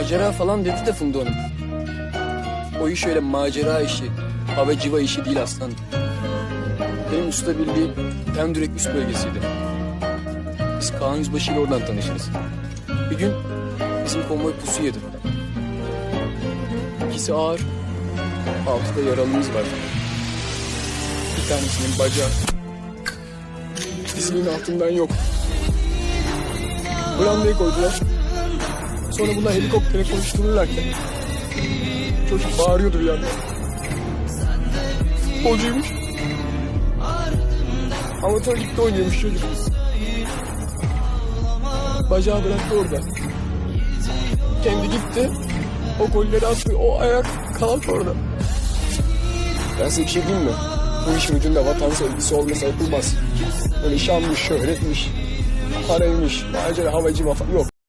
Macera falan dedi de Funda Hanım. O iş öyle macera işi, hava civa işi değil aslan. Benim usta bildiğim Pendürek üst bölgesiydi. Biz Kaan Yüzbaşı ile oradan tanışırız. Bir gün bizim konvoy pusu yedi. İkisi ağır, altıda yaralımız var. Bir tanesinin bacağı dizinin altından yok. Brandaya koydular. Sonra bunlar helikoptere konuştururlarken çocuk bağırıyordu bir yandan. Futbolcuymuş. Amatör ligde oynuyormuş çocuk. Bacağı bıraktı orada. Kendi gitti. O golleri attı. O ayak kaldı orada. Ben size bir şey diyeyim mi? Bu işin ucunda vatan sevgisi olmasa yapılmaz. Böyle şanmış, şöhretmiş, paraymış, macera, havacı, vafa... Yok.